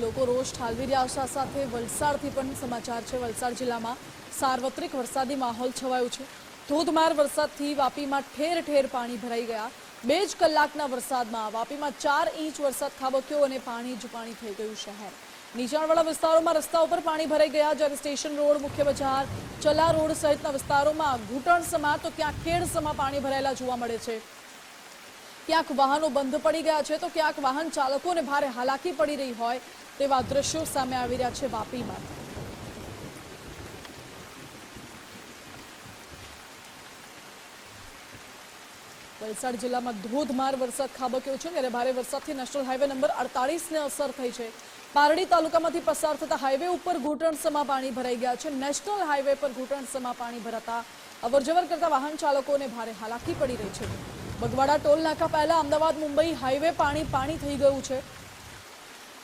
લોકો રોષ ઠાલવી રહ્યા છે. સાથે વલસાડથી પણ સમાચાર છે. વલસાડ જિલ્લામાં સાર્વત્રિક વરસાદી માહોલ છવાયો છે. ધોધમાર વરસાદથી વાપીમાં ઠેર ઠેર પાણી ભરાઈ ગયા. બે જ કલાકના વરસાદમાં વાપીમાં ચાર ઇંચ વરસાદ ખાબક્યો અને પાણી જ પાણી થઈ ગયું શહેર. નીચાણવાળા વિસ્તારોમાં રસ્તા ઉપર પાણી ભરાઈ ગયા. જ્યારે સ્ટેશન રોડ, મુખ્ય બજાર, ચલા રોડ સહિતના વિસ્તારોમાં ઘૂંટણ સમા તો ક્યાં ખેડ સમા પાણી ભરાયેલા જોવા મળે છે. ક્યાંક વાહનો બંધ પડી ગયા છે, તો ક્યાંક વાહન ચાલકોને ભારે હાલાકી પડી રહી હોય તેવા દ્રશ્યો સામે આવી રહ્યા છે વાપીમાં. વલસાડ જિલ્લામાં ધોધમાર વરસાદ ખાબક્યો છે, ત્યારે ભારે વરસાદથી નેશનલ હાઈવે નંબર અડતાલીસને અસર થઈ છે. પારડી તાલુકામાંથી પસાર થતા હાઈવે ઉપર ઘૂંટણસમાં પાણી ભરાઈ ગયા છે. નેશનલ હાઈવે પર ઘૂંટણસમાં પાણી ભરાતા અવરજવર કરતા વાહન ચાલકોને ભારે હાલાકી પડી રહી છે. બગવાડા ટોલ નાકા પહેલા અમદાવાદ, મુંબઈ હાઈવે પાણી પાણી થઈ ગયું છે.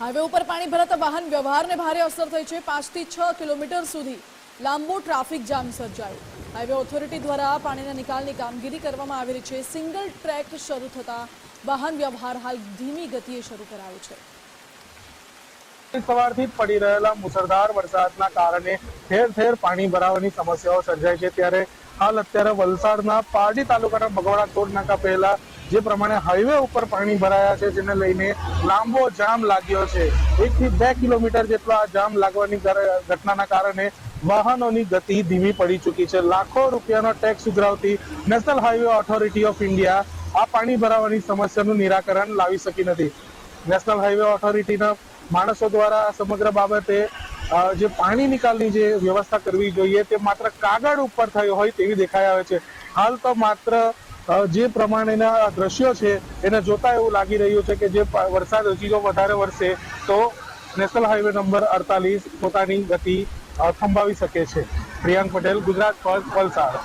હાઈવે ઉપર પાણી ભરાતા વાહન વ્યવહારને ભારે અસર થઈ છે. પાંચથી છ કિલોમીટર સુધી લાંબો ટ્રાફિક જામ સર્જાયો. હાઈવે ઓથોરિટી દ્વારા પાણીના નિકાલની કામગીરી કરવામાં આવી રહી છે. સિંગલ ટ્રેક શરૂ થતા વાહન વ્યવહાર હાલ ધીમી ગતિએ શરૂ કરાયો છે. સવારથી પડી રહેલા મુસળધાર વરસાદના કારણે ઠેર ઠેર પાણી ભરાવાની સમસ્યાઓ સર્જાય છે. ત્યારે હાલ અત્યારે વલસાડના પારડી તાલુકાના બગવાડા ટોલ નાકા પહેલા જે પ્રમાણે હાઈવે ઉપર પાણી ભરાયા છે, જેને લઈને લાંબો જામ લાગ્યો છે. એક થી બે કિલોમીટર જેટલો આ જામ લાગવાની ઘટનાના કારણે વાહનોની ગતિ ધીમી પડી ચૂકી છે. લાખો રૂપિયાનો tax ઉઘરાવતી national highway authority of India આ પાણી ભરાવાની સમસ્યાનું નિરાકરણ લાવી શકી નથી. નેશનલ હાઈવે ઓથોરિટીના માણસો દ્વારા સમગ્ર બાબતે જે પાણી નિકાલની જે વ્યવસ્થા કરવી જોઈએ તે માત્ર કાગળ ઉપર થયો હોય તેવી દેખાઈ આવે છે. હાલ તો માત્ર જે પ્રમાણેના દ્રશ્યો છે એને જોતા એવું લાગી રહ્યું છે કે જે વરસાદ હજી જો વધારે વરસે તો નેશનલ હાઈવે નંબર અડતાલીસ પોતાની ગતિ થંભાવી શકે છે. પ્રિયાંક પટેલ, ગુજરાત ફર્સ્ટ વલસાડ